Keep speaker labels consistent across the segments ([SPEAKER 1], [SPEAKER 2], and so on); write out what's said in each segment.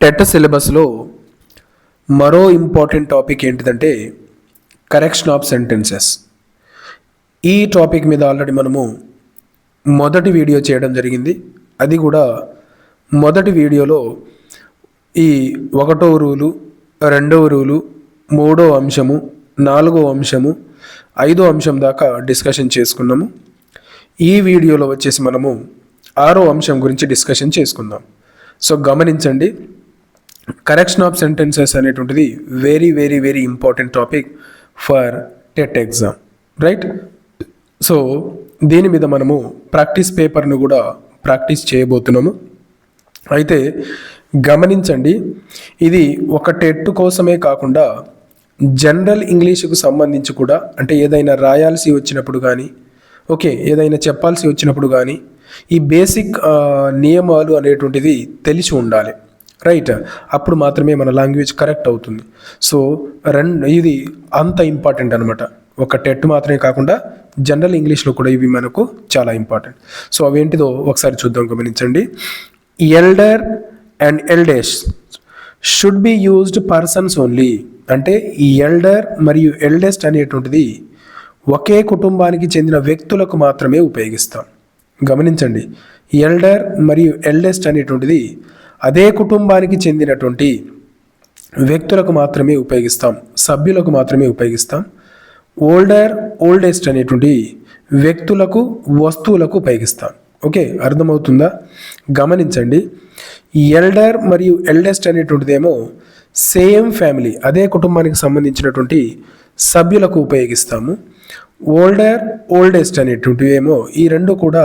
[SPEAKER 1] TET సిలబస్లో మరో important topic ఏంటిదంటే కరెక్షన్ ఆఫ్ సెంటెన్సెస్. ఈ టాపిక్ మీద ఆల్రెడీ మనము మొదటి వీడియో చేయడం జరిగింది. అది కూడా మొదటి వీడియోలో ఈ ఒకటో రూలు రెండవ రూలు మూడో అంశము నాలుగో అంశము ఐదో అంశం దాకా డిస్కషన్ చేసుకున్నాము. ఈ వీడియోలో వచ్చేసి మనము ఆరో అంశం గురించి డిస్కషన్ చేసుకుందాం. సో గమనించండి. కరెక్షన్ ఆఫ్ సెంటెన్సెస్ అనేటువంటిది very very very important topic for TET exam right so దీని మీద మనము ప్రాక్టీస్ పేపర్ను కూడా ప్రాక్టీస్ చేయబోతున్నాము. అయితే గమనించండి ఇది ఒక టెట్ కోసమే కాకుండా జనరల్ ఇంగ్లీషుకు సంబంధించి కూడా అంటే ఏదైనా రాయాల్సి వచ్చినప్పుడు కానీ ఓకే ఏదైనా చెప్పాల్సి వచ్చినప్పుడు కానీ ఈ బేసిక్ నియమాలు అనేటువంటిది తెలిసి ఉండాలి. రైట్ అప్పుడు మాత్రమే మన లాంగ్వేజ్ కరెక్ట్ అవుతుంది. సో రెండు ఇది అంత ఇంపార్టెంట్ అనమాట ఒక టెట్ మాత్రమే కాకుండా జనరల్ ఇంగ్లీష్లో కూడా ఇవి మనకు చాలా ఇంపార్టెంట్ సో అవేంటిదో ఒకసారి చూద్దాం గమనించండి. Elder and eldest should be used persons only అంటే ఈ ఎల్డర్ మరియు ఎల్డెస్ట్ అనేటువంటిది ఒకే కుటుంబానికి చెందిన వ్యక్తులకు మాత్రమే ఉపయోగిస్తాం. గమనించండి. ఎల్డర్ మరియు ఎల్డెస్ట్ అనేటువంటిది అదే కుటుంబానికి చెందినటువంటి వ్యక్తులకు మాత్రమే ఉపయోగిస్తాం సభ్యులకు మాత్రమే ఉపయోగిస్తాం. ఓల్డర్ ఓల్డెస్ట్ అనేటువంటి వ్యక్తులకు వస్తువులకు ఉపయోగిస్తాం. ఓకే అర్థమవుతుందా? గమనించండి. ఎల్డర్ మరియు ఎల్డెస్ట్ అనేటువంటిదేమో సేమ్ ఫ్యామిలీ అదే కుటుంబానికి సంబంధించినటువంటి సభ్యులకు ఉపయోగిస్తాము. ఓల్డర్ ఓల్డెస్ట్ అనేటువంటివి ఏమో ఈ రెండు కూడా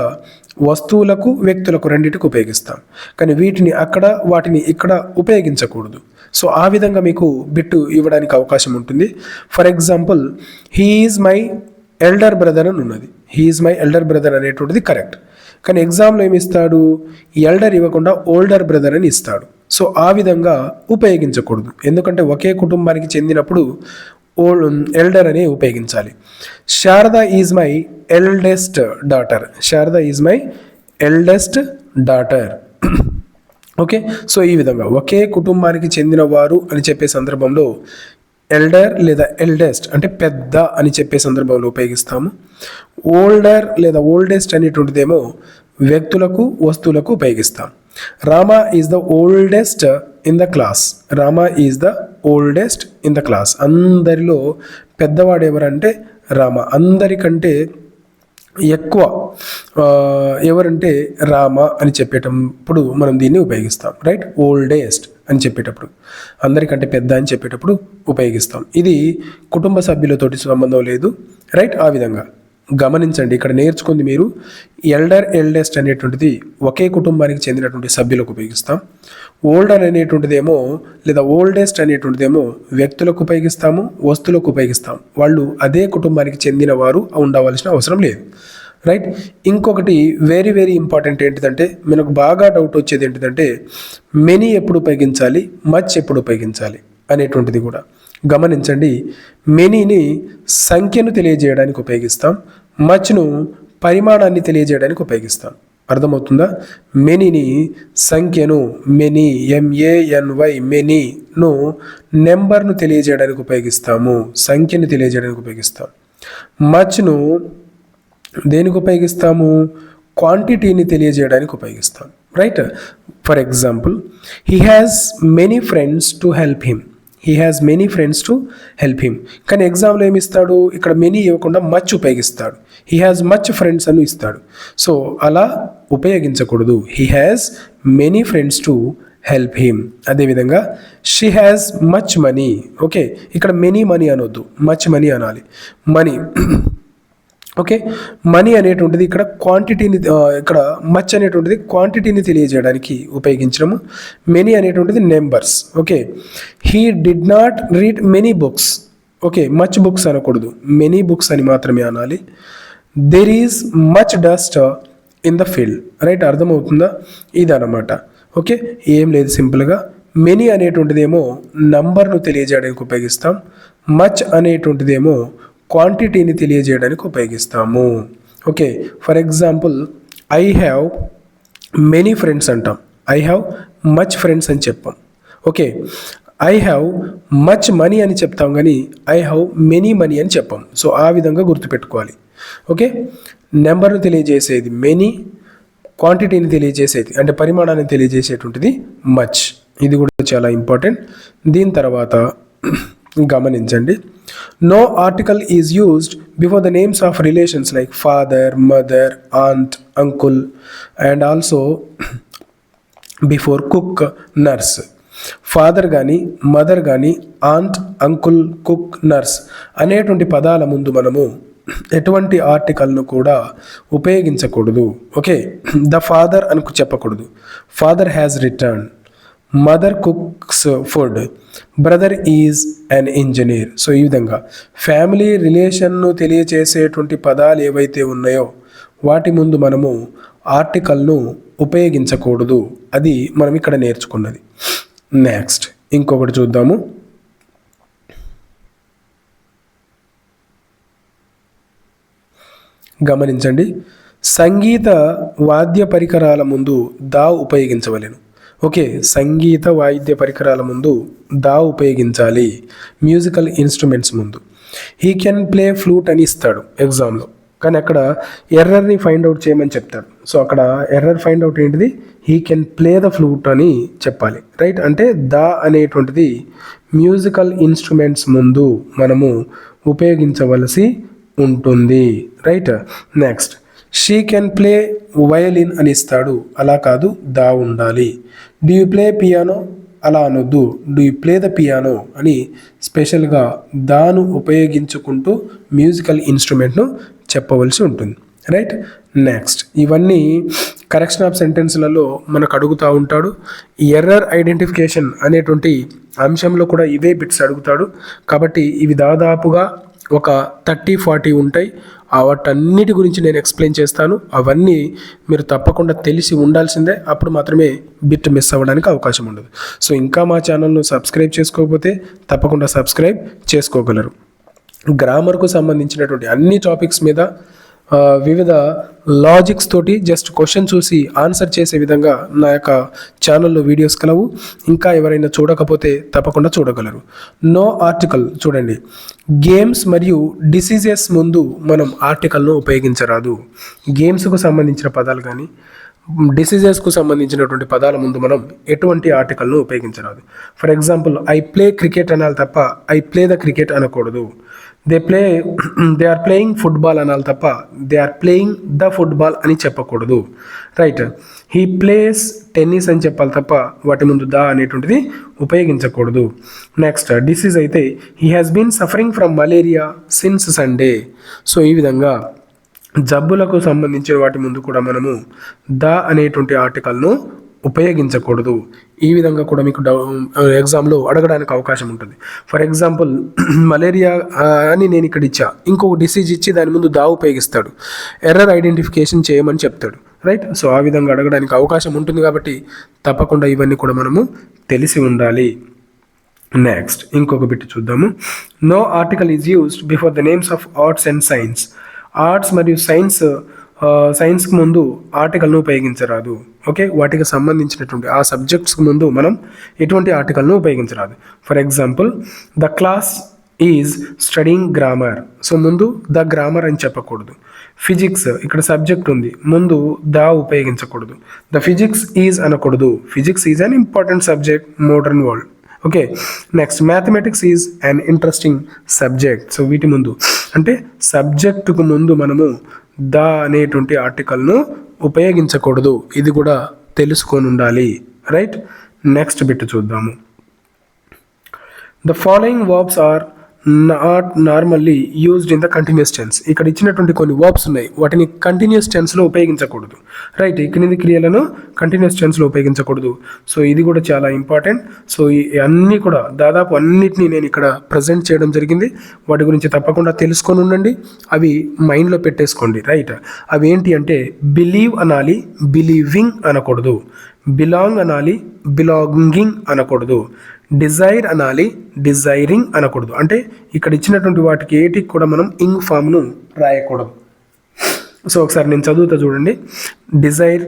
[SPEAKER 1] వస్తువులకు వ్యక్తులకు రెండింటికి ఉపయోగిస్తాం. కానీ వీటిని అక్కడ వాటిని ఇక్కడ ఉపయోగించకూడదు. సో ఆ విధంగా మీకు బిట్టు ఇవ్వడానికి అవకాశం ఉంటుంది. For example he's my elder brother అని ఉన్నది. హీఈస్ మై ఎల్డర్ బ్రదర్ అనేటువంటిది కరెక్ట్. కానీ ఎగ్జామ్లో ఏమి ఇస్తాడు? ఎల్డర్ ఇవ్వకుండా ఓల్డర్ బ్రదర్ అని ఇస్తాడు. సో ఆ విధంగా ఉపయోగించకూడదు. ఎందుకంటే ఒకే కుటుంబానికి చెందినప్పుడు ఎల్డర్ um, అని ఉపయోగించాలి. Sharada is my eldest daughter Sharada is my eldest daughter okay so ఈ విధంగా ఒకే కుటుంబానికి చెందిన వారు అని చెప్పే సందర్భంలో ఎల్డర్ లేదా ఎల్డెస్ట్ అంటే పెద్ద అని చెప్పే సందర్భంలో ఉపయోగిస్తాము. ఓల్డర్ లేదా ఓల్డెస్ట్ అనేటువంటిదేమో వ్యక్తులకు వస్తువులకు ఉపయోగిస్తాం. Rama is the oldest in the class Rama is the oldest in the class అందరిలో పెద్దవాడు ఎవరంటే రామ. అందరికంటే ఎక్కువ ఎవరంటే రామ అని చెప్పేటప్పుడు మనం దీన్ని ఉపయోగిస్తాం రైట్ ఓల్డెస్ట్ అని చెప్పేటప్పుడు. అందరికంటే పెద్ద అని చెప్పేటప్పుడు ఉపయోగిస్తాం. ఇది కుటుంబ సభ్యులతోటి సంబంధం లేదు రైట్ ఆ విధంగా. గమనించండి. ఇక్కడ నేర్చుకుంది మీరు ఎల్డర్ ఎల్డెస్ట్ అనేటువంటిది ఒకే కుటుంబానికి చెందినటువంటి సభ్యులకు ఉపయోగిస్తాం. ఓల్డర్ అనేటువంటిదేమో లేదా ఓల్డెస్ట్ అనేటువంటిదేమో వ్యక్తులకు ఉపయోగిస్తాము వస్తువులకు ఉపయోగిస్తాం. వాళ్ళు అదే కుటుంబానికి చెందిన వారు ఉండవలసిన అవసరం లేదు. రైట్ ఇంకొకటి వెరీ వెరీ ఇంపార్టెంట్ ఏంటిదంటే మనకు బాగా డౌట్ వచ్చేది ఏంటిదంటే మెనీ ఎప్పుడు ఉపయోగించాలి మచ్ ఎప్పుడు ఉపయోగించాలి అనేటువంటిది కూడా. గమనించండి మెనీని సంఖ్యను తెలియజేయడానికి ఉపయోగిస్తాం మచ్ను పరిమాణాన్ని తెలియజేయడానికి ఉపయోగిస్తాం. అర్థమవుతుందా? మెనీని సంఖ్యను మెనీ ఎంఏఎన్వై మెనీను నెంబర్ను తెలియజేయడానికి ఉపయోగిస్తాము సంఖ్యను తెలియజేయడానికి ఉపయోగిస్తాం. మచ్ను దేనికి ఉపయోగిస్తాము? క్వాంటిటీని తెలియజేయడానికి ఉపయోగిస్తాం right? For example he has many friends to help him he has many friends to help him కానీ ఎగ్జామ్లో ఏమి ఇస్తాడు? ఇక్కడ మెనీ ఇవ్వకుండా మచ్ ఉపయోగిస్తాడు. హీ హ్యాస్ మచ్ ఫ్రెండ్స్ అని ఇస్తాడు. సో అలా ఉపయోగించకూడదు. He has many friends to help him అదేవిధంగా she has much money okay ఇక్కడ మెనీ మనీ అనొద్దు. మచ్ మనీ అనాలి. Money okay? మనీ అనేటువంటిది ఇక్కడ క్వాంటిటీని ఇక్కడ మచ్ అనేటువంటిది క్వాంటిటీని తెలియజేయడానికి ఉపయోగించడము. మెనీ అనేటువంటిది numbers okay? He did not read many books okay? Much books అనకూడదు. మెనీ బుక్స్ అని మాత్రమే అనాలి. There is much dust in the field right అర్థమవుతుందా? ఇదన్నమాట. ఓకే? ఏం లేదు సింపుల్గా. మెనీ అనేటువంటిదేమో నంబర్ను తెలియజేయడానికి ఉపయోగిస్తాం. మచ్ అనేటువంటిదేమో క్వాంటిటీని తెలియజేయడానికి ఉపయోగిస్తాము. Okay for example I have many friends అంటాం. ఐ హ్యావ్ మచ్ ఫ్రెండ్స్ అని చెప్పాం. Okay I have much money అని చెప్తాం కానీ ఐ హ్యావ్ మెనీ మనీ అని చెప్పాం. సో ఆ విధంగా గుర్తుపెట్టుకోవాలి. ఓకే నెంబర్ను తెలియజేసేది మెనీ క్వాంటిటీని తెలియజేసేది అంటే పరిమాణాన్ని తెలియజేసేటువంటిది మచ్ ఇది కూడా చాలా ఇంపార్టెంట్ దీని తర్వాత గమనించండి. No article is used before the names of relations like father mother aunt uncle and also before cook nurse father కానీ మదర్ కానీ ఆంట్ అంకుల్ కుక్ నర్స్ అనేటువంటి పదాల ముందు మనము ఎటువంటి ఆర్టికల్ను కూడా ఉపయోగించకూడదు. ఓకే ద ఫాదర్ అని చెప్పకూడదు. Father has return mother cooks food brother is an engineer so ఈ విధంగా ఫ్యామిలీ రిలేషన్ను తెలియచేసేటువంటి పదాలు ఏవైతే ఉన్నాయో వాటి ముందు మనము ఆర్టికల్ను ఉపయోగించకూడదు. అది మనం ఇక్కడ నేర్చుకున్నది. నెక్స్ట్ ఇంకొకటి చూద్దాము. గమనించండి. సంగీత వాద్య పరికరాల ముందు దా ఉపయోగించవలెను. ఓకే సంగీత వాయిద్య పరికరాల ముందు దా ఉపయోగించాలి. మ్యూజికల్ ఇన్స్ట్రుమెంట్స్ ముందు. హీ కెన్ ప్లే ఫ్లూట్ అని ఇస్తాడు ఎగ్జామ్లో కానీ అక్కడ ఎర్రర్ని ఫైండ్ అవుట్ చేయమని చెప్తాడు సో అక్కడ ఎర్రర్ ఫైండ్ అవుట్ ఏంటిది? He can play the flute అని చెప్పాలి. రైట్ అంటే దా అనేటువంటిది మ్యూజికల్ ఇన్స్ట్రుమెంట్స్ ముందు మనము ఉపయోగించవలసి ఉంటుంది. Right next she can play violin అని ఇస్తాడు. అలా కాదు దా ఉండాలి. డూ యూ ప్లే పియానో అలా అనొద్దు. Do you play the piano అని స్పెషల్గా దాను ఉపయోగించుకుంటూ మ్యూజికల్ ఇన్స్ట్రుమెంట్ను చెప్పవలసి ఉంటుంది. రైట్ నెక్స్ట్ ఇవన్నీ కరెక్షన్ ఆఫ్ సెంటెన్స్లలో మనకు అడుగుతూ ఉంటాడు. ఎర్రర్ ఐడెంటిఫికేషన్ అనేటువంటి అంశంలో కూడా ఇవే బిట్స్ అడుగుతాడు. కాబట్టి ఇవి దాదాపుగా ఒక థర్టీ ఫార్టీ ఉంటాయి. వాటన్నిటి గురించి నేను ఎక్స్ప్లెయిన్ చేస్తాను. అవన్నీ మీరు తప్పకుండా తెలిసి ఉండాల్సిందే. అప్పుడు మాత్రమే బిట్ మిస్ అవ్వడానికి అవకాశం ఉండదు. సో ఇంకా మా ఛానల్ను సబ్స్క్రైబ్ చేసుకోకపోతే తప్పకుండా సబ్స్క్రైబ్ చేసుకోగలరు. గ్రామర్కు సంబంధించినటువంటి అన్ని టాపిక్స్ మీద వివిధ లాజిక్స్ తోటి జస్ట్ క్వశ్చన్ చూసి ఆన్సర్ చేసే విధంగా నా యొక్క ఛానల్లో వీడియోస్ కలవు. ఇంకా ఎవరైనా చూడకపోతే తప్పకుండా చూడగలరు. నో ఆర్టికల్ చూడండి. గేమ్స్ మరియు డిసీజెస్ ముందు మనం ఆర్టికల్ను ఉపయోగించరాదు. గేమ్స్కు సంబంధించిన పదాలు కానీ డిసీజెస్కు సంబంధించినటువంటి పదాల ముందు మనం ఎటువంటి ఆర్టికల్ను ఉపయోగించరాదు. For example I play cricket అనాలి తప్ప ఐ ప్లే ద క్రికెట్ అనకూడదు. They play they are playing football అనాలి తప్ప they are playing the football అని చెప్పకూడదు. రైట్ హీ ప్లేస్ టెన్నిస్ అని చెప్పాలి తప్ప వాటి ముందు ద అనేటువంటిది ఉపయోగించకూడదు. నెక్స్ట్ డిసీజ్ అయితే he has been suffering from malaria since Sunday so ఈ విధంగా జబ్బులకు సంబంధించిన వాటి ముందు కూడా మనము ద అనేటువంటి ఆర్టికల్ను ఉపయోగించకూడదు. ఈ విధంగా కూడా మీకు డౌ ఎగ్జామ్లో అడగడానికి అవకాశం ఉంటుంది. ఫర్ ఎగ్జాంపుల్ మలేరియా అని నేను ఇక్కడ ఇచ్చా. ఇంకొక డిసీజ్ ఇచ్చి దాని ముందు దా ఉపయోగిస్తాడు. ఎర్రర్ ఐడెంటిఫికేషన్ చేయమని చెప్తాడు. రైట్? సో ఆ విధంగా అడగడానికి అవకాశం ఉంటుంది కాబట్టి తప్పకుండా ఇవన్నీ కూడా మనము తెలిసి ఉండాలి. నెక్స్ట్ ఇంకొక బిట్ చూద్దాము. No article is used before the names of arts and science arts మరియు సైన్స్ సైన్స్కి ముందు ఆర్టికల్ను ఉపయోగించరాదు. ఓకే? వాటికి సంబంధించినటువంటి ఆ సబ్జెక్ట్స్కి ముందు మనం ఎటువంటి ఆర్టికల్ను ఉపయోగించరాదు. For example the class is studying grammar so ముందు ద గ్రామర్ అని చెప్పకూడదు. ఫిజిక్స్ ఇక్కడ సబ్జెక్ట్ ఉంది. ముందు ద ఉపయోగించకూడదు. ద ఫిజిక్స్ ఈజ్ అనకూడదు. Physics is an important subject modern world okay? Next mathematics is an interesting subject so వీటి ముందు. అంటే సబ్జెక్టుకు ముందు మనము ద అనేటువంటి ఆర్టికల్ను ఉపయోగించకూడదు. ఇది కూడా తెలుసుకొని ఉండాలి రైట్? నెక్స్ట్ బిట్ చూద్దాము. The following verbs are not normally used in the continuous tense ఇక్కడ ఇచ్చినటువంటి కొన్ని వర్బ్స్ ఉన్నాయి. వాటిని కంటిన్యూస్ టెన్స్లో ఉపయోగించకూడదు. రైట్ ఈ క్రింది క్రియలను కంటిన్యూస్ టెన్స్లో ఉపయోగించకూడదు. సో ఇది కూడా చాలా ఇంపార్టెంట్ సో ఈ అన్నీ కూడా దాదాపు అన్నిటినీ నేను ఇక్కడ ప్రజెంట్ చేయడం జరిగింది. వాటి గురించి తప్పకుండా తెలుసుకొని ఉండండి. అవి మైండ్లో పెట్టేసుకోండి. రైట్ అవి ఏంటి అంటే బిలీవ్ అనాలి బిలీవింగ్ అనకూడదు. బిలాంగ్ అనాలి బిలాంగింగ్ అనకూడదు. డిజైర్ అనాలి డిజైరింగ్ అనకూడదు. అంటే ఇక్కడ ఇచ్చినటువంటి వాటికి ఏటికి కూడా మనం ఇంగ్ ఫామ్ను రాయకూడదు. సో ఒకసారి నేను చదువుతా చూడండి. Desire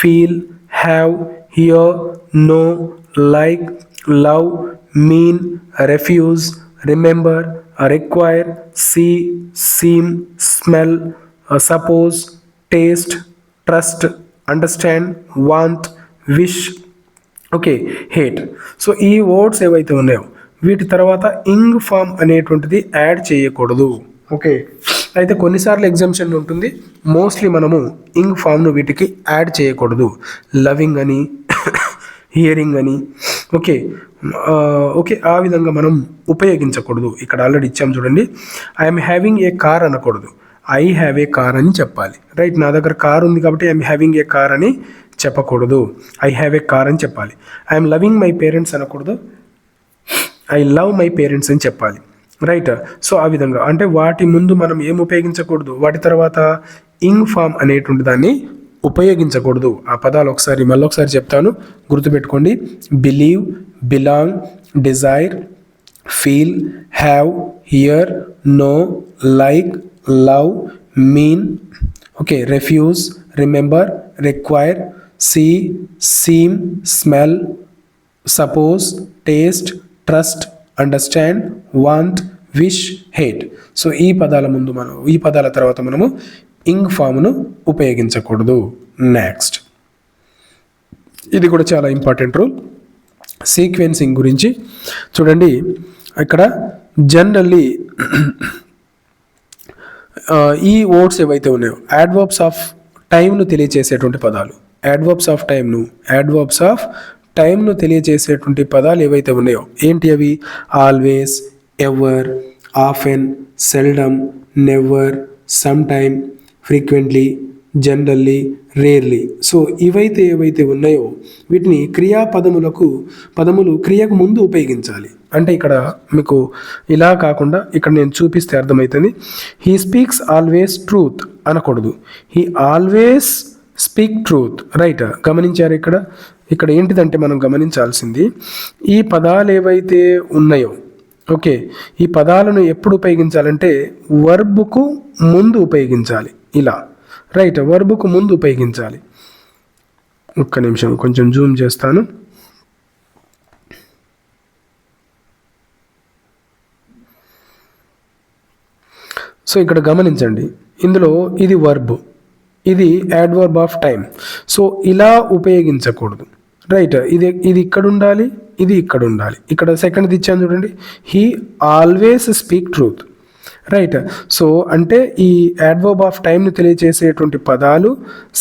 [SPEAKER 1] feel have hear know like love mean refuse remember require see seem smell suppose taste trust understand want wish okay hate so ఈ వర్డ్స్ ఏవైతే ఉన్నాయో వీటి తర్వాత ఇంగ్ ఫామ్ అనేటువంటిది యాడ్ చేయకూడదు. ఓకే అయితే కొన్నిసార్లు ఎగ్జామ్షన్ ఉంటుంది. మోస్ట్లీ మనము ఇంగ్ ఫామ్ను వీటికి యాడ్ చేయకూడదు. లవింగ్ అని హియరింగ్ అని. ఓకే ఓకే ఆ విధంగా మనం ఉపయోగించకూడదు. ఇక్కడ ఆల్రెడీ ఇచ్చాం చూడండి. ఐఎమ్ హ్యావింగ్ ఏ కార్ అనకూడదు. ఐ హ్యావ్ ఏ కార్ అని చెప్పాలి. రైట్ నా దగ్గర కార్ ఉంది కాబట్టి ఐఎమ్ హ్యావింగ్ ఏ కార్ అని చెప్పకూడదు. ఐ హ్యావ్ ఏ కార్ అని చెప్పాలి. ఐఎమ్ లవింగ్ మై పేరెంట్స్ అనకూడదు. ఐ లవ్ మై పేరెంట్స్ అని చెప్పాలి. రైట్ సో ఆ విధంగా. అంటే వాటి ముందు మనం ఏం ఉపయోగించకూడదు? వాటి తర్వాత ఇంగ్ ఫామ్ అనేటువంటి దాన్ని ఉపయోగించకూడదు. ఆ పదాలు ఒకసారి మళ్ళీ ఒకసారి చెప్తాను. గుర్తుపెట్టుకోండి. Believe belong desire feel have hear know like love mean okay refuse remember require see seem smell suppose taste trust understand want wish hate so ఈ పదాల ముందు మనం ఈ పదాల తర్వాత మనము ఇంగ్ ఫామ్ను ఉపయోగించకూడదు. నెక్స్ట్ ఇది కూడా చాలా ఇంపార్టెంట్ రూల్ సీక్వెన్సింగ్ గురించి. చూడండి ఇక్కడ జనరల్లీ ఈ వర్డ్స్ ఏవైతే ఉన్నాయో యాడ్వర్బ్స్ ఆఫ్ టైంను తెలియచేసేటువంటి పదాలు. యాడ్వర్బ్స్ ఆఫ్ టైంను యాడ్వర్బ్స్ ఆఫ్ టైంను తెలియజేసేటువంటి పదాలు ఏవైతే ఉన్నాయో ఏంటి అవి? Always ever often seldom never some time frequently generally rarely so ఇవైతే ఏవైతే ఉన్నాయో వీటిని క్రియాపదములకు పదములు క్రియకు ముందు ఉపయోగించాలి. అంటే ఇక్కడ మీకు ఇలా కాకుండా ఇక్కడ నేను చూపిస్తే అర్థమవుతుంది. హీ స్పీక్స్ ఆల్వేస్ ట్రూత్ అనకూడదు. He always speak truth. Right. గమనించారు ఇక్కడ? ఇక్కడ ఏంటిదంటే మనం గమనించాల్సింది ఈ పదాలు ఏవైతే ఉన్నాయో ఓకే ఈ పదాలను ఎప్పుడు ఉపయోగించాలంటే వర్బుకు ముందు ఉపయోగించాలి. ఇలా. రైట్. వర్బుకు ముందు ఉపయోగించాలి. ఒక్క నిమిషం కొంచెం జూమ్ చేస్తాను. సో ఇక్కడ గమనించండి. ఇందులో ఇది వర్బ్. ఇది యాడ్వర్బ్ ఆఫ్ టైం సో ఇలా ఉపయోగించకూడదు. రైట్ ఇది ఇది ఇక్కడ ఉండాలి ఇది ఇక్కడ ఉండాలి. ఇక్కడ సెకండ్ ఇచ్చాను చూడండి. He always speak truth right so అంటే ఈ యాడ్వర్బ్ ఆఫ్ టైంని తెలియజేసేటువంటి పదాలు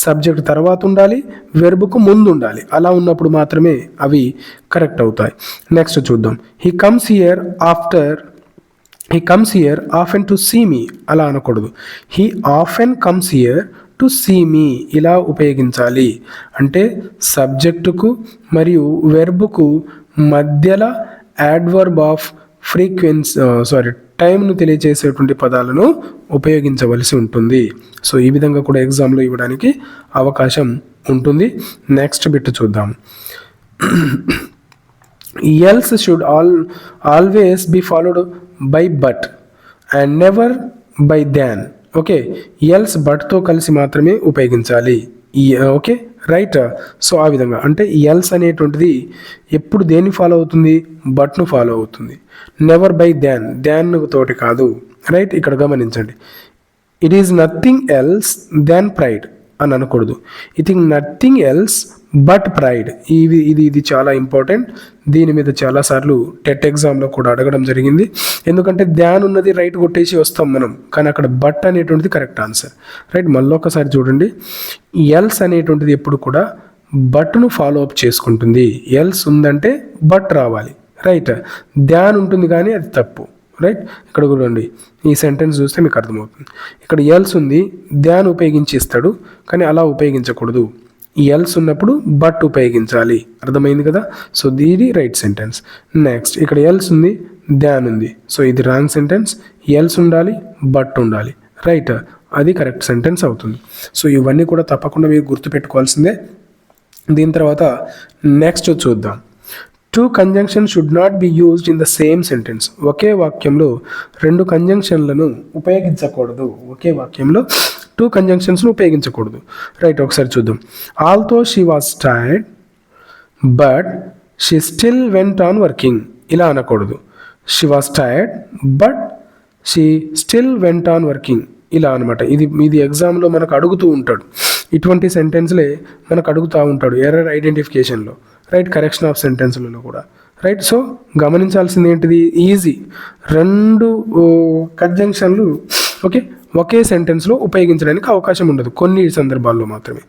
[SPEAKER 1] సబ్జెక్ట్ తర్వాత ఉండాలి వెర్బుకు ముందు ఉండాలి. అలా ఉన్నప్పుడు మాత్రమే అవి కరెక్ట్ అవుతాయి. నెక్స్ట్ చూద్దాం. He comes here after he comes here often to see me అలా అనకూడదు. He often comes here to see me ఇలా ఉపయోగించాలి. అంటే సబ్జెక్టుకు మరియు వెర్బుకు మధ్యల యాడ్వర్బ్ ఆఫ్ ఫ్రీక్వెన్స్ సారీ టైంను తెలియజేసేటువంటి పదాలను ఉపయోగించవలసి ఉంటుంది. సో ఈ విధంగా కూడా ఎగ్జామ్లో ఇవ్వడానికి అవకాశం ఉంటుంది. నెక్స్ట్ బిట్ చూద్దాం. Else should all always be followed by but and never by than okay else బట్తో కలిసి మాత్రమే ఉపయోగించాలి. ఈ ఓకే రైట్ సో ఆ విధంగా. అంటే ఎల్స్ అనేటువంటిది ఎప్పుడు దేన్ని ఫాలో అవుతుంది? బట్ను ఫాలో అవుతుంది. నెవర్ బై దాన్ దాన్ తోటి కాదు. రైట్ ఇక్కడ గమనించండి. It is nothing else than pride అని అనకూడదు. I think nothing else but pride ఇది ఇది ఇది చాలా ఇంపార్టెంట్ దీని మీద చాలాసార్లు టెట్ ఎగ్జామ్లో కూడా అడగడం జరిగింది. ఎందుకంటే ధ్యాన్ ఉన్నది రైట్ కొట్టేసి వస్తాం మనం. కానీ అక్కడ బట్ అనేటువంటిది కరెక్ట్ ఆన్సర్ రైట్ మళ్ళీ ఒకసారి చూడండి. ఎల్స్ అనేటువంటిది ఎప్పుడు కూడా బట్ను ఫాలో అప్ చేసుకుంటుంది. ఎల్స్ ఉందంటే బట్ రావాలి. రైట్ ధ్యాన్ ఉంటుంది కానీ అది తప్పు. రైట్ ఇక్కడ చూడండి. ఈ సెంటెన్స్ చూస్తే మీకు అర్థమవుతుంది. ఇక్కడ ఎల్స్ ఉంది ధ్యాన్ ఉపయోగించి ఇస్తాడు కానీ అలా ఉపయోగించకూడదు. ఈ ఎల్స్ ఉన్నప్పుడు బట్ ఉపయోగించాలి. అర్థమైంది కదా? సో దీని రైట్ సెంటెన్స్ నెక్స్ట్ ఇక్కడ ఎల్స్ ఉంది ధ్యాన్ ఉంది. సో ఇది రాంగ్ సెంటెన్స్ ఎల్స్ ఉండాలి బట్ ఉండాలి. రైట్ అది కరెక్ట్ సెంటెన్స్ అవుతుంది. సో ఇవన్నీ కూడా తప్పకుండా మీరు గుర్తుపెట్టుకోవాల్సిందే. దీని తర్వాత నెక్స్ట్ చూద్దాం. Two conjunction should not be used in the same sentence ఒకే వాక్యంలో రెండు కంజంక్షన్లను ఉపయోగించకూడదు. ఒకే వాక్యంలో టూ కంజంక్షన్స్ను ఉపయోగించకూడదు. రైట్ ఒకసారి చూద్దాం. Although she was tired but she still went on working ఇలా అనకూడదు. She was tired but she still went on working ఇలా అనమాట. ఇది ఇది ఎగ్జామ్లో మనకు అడుగుతూ ఉంటాడు. ఇటువంటి సెంటెన్స్లే మనకు అడుగుతూ ఉంటాడు ఎర్రర్ ఐడెంటిఫికేషన్లో రైట్ కరెక్షన్ ఆఫ్ సెంటెన్స్లలో కూడా. రైట్ సో గమనించాల్సింది ఏంటిది? ఈజీ రెండు కన్జంక్షన్లు ఓకే ఒకే సెంటెన్స్లో ఉపయోగించడానికి అవకాశం ఉండదు. కొన్ని సందర్భాల్లో మాత్రమే.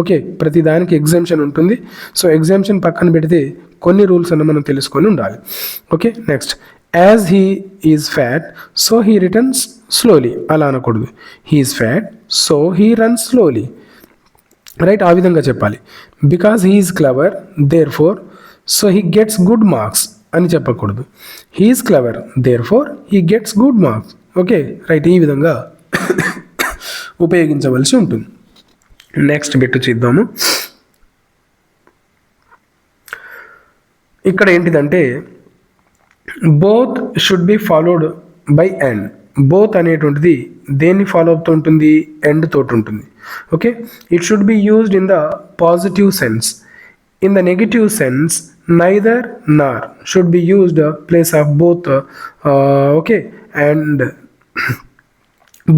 [SPEAKER 1] ఓకే ప్రతి దానికి ఎగ్జామ్షన్ ఉంటుంది. సో ఎగ్జామ్షన్ పక్కన పెడితే కొన్ని రూల్స్ అన్న మనం తెలుసుకొని ఉండాలి. Okay next as he is fat so he returns slowly అలా అనకూడదు. He's fat so he runs slowly right ఆ విధంగా చెప్పాలి. Because he's clever therefore so he gets good marks అని చెప్పకూడదు. He's clever therefore he gets good marks okay right ఈ విధంగా ఉపయోగించవలసి ఉంటుంది. నెక్స్ట్ బిట్టు చూద్దాము. ఇక్కడ ఏంటిదంటే both should be followed by and both అనేటువంటిది దేన్ని ఫాలో అవుతూ ఉంటుంది ఎండ్ తోటి ఉంటుంది. Okay it should be used in the positive sense in the negative sense neither nor should be used place of both okay and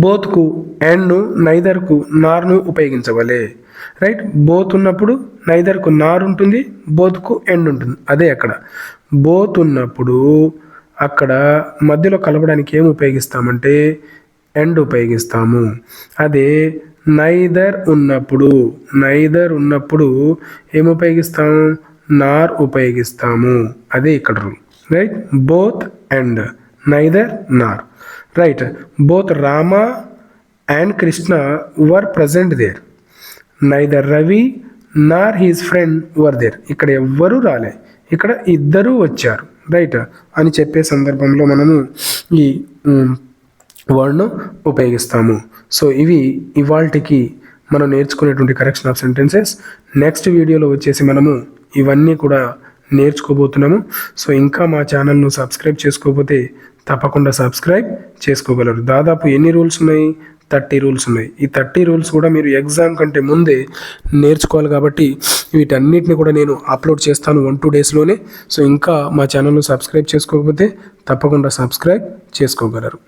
[SPEAKER 1] బోత్కు అండ్ను నైదర్కు నార్ను ఉపయోగించవలే రైట్ బోత్ ఉన్నప్పుడు నైదర్కు నార్ ఉంటుంది బోత్కు ఎండ్ ఉంటుంది. అదే అక్కడ. బోత్ ఉన్నప్పుడు అక్కడ మధ్యలో కలపడానికి ఏం ఉపయోగిస్తామంటే ఎండ్ ఉపయోగిస్తాము. అదే నైదర్ ఉన్నప్పుడు నైదర్ ఉన్నప్పుడు ఏం ఉపయోగిస్తాము నార్ ఉపయోగిస్తాము. అదే ఇక్కడ rule right both and neither nor right both Rama and Krishna were present there neither Ravi nor his friend were there ఇక్కడ ఎవ్వరూ రాలే. ఇక్కడ ఇద్దరూ వచ్చారు. రైట్ అని చెప్పే సందర్భంలో మనము ఈ వర్డ్ను ఉపయోగిస్తాము. సో ఇవి ఇవాల్టికి మనం నేర్చుకునేటువంటి కరెక్షన్ ఆఫ్ సెంటెన్సెస్ నెక్స్ట్ వీడియోలో వచ్చేసి మనము ఇవన్నీ కూడా నేర్చుకోబోతున్నాము. సో ఇంకా మా ఛానల్ను సబ్స్క్రైబ్ చేసుకోకపోతే తప్పకుండా సబ్స్క్రైబ్ చేసుకోగలరు. దాదాపు ఎన్ని రూల్స్ ఉన్నాయి? థర్టీ రూల్స్ ఉన్నాయి. ఈ థర్టీ రూల్స్ కూడా మీరు ఎగ్జామ్ కంటే ముందే నేర్చుకోవాలి కాబట్టి వీటన్నిటిని కూడా నేను అప్లోడ్ చేస్తాను వన్ టూ డేస్లోనే సో ఇంకా మా ఛానల్ను సబ్స్క్రైబ్ చేసుకోకపోతే తప్పకుండా సబ్స్క్రైబ్ చేసుకోగలరు.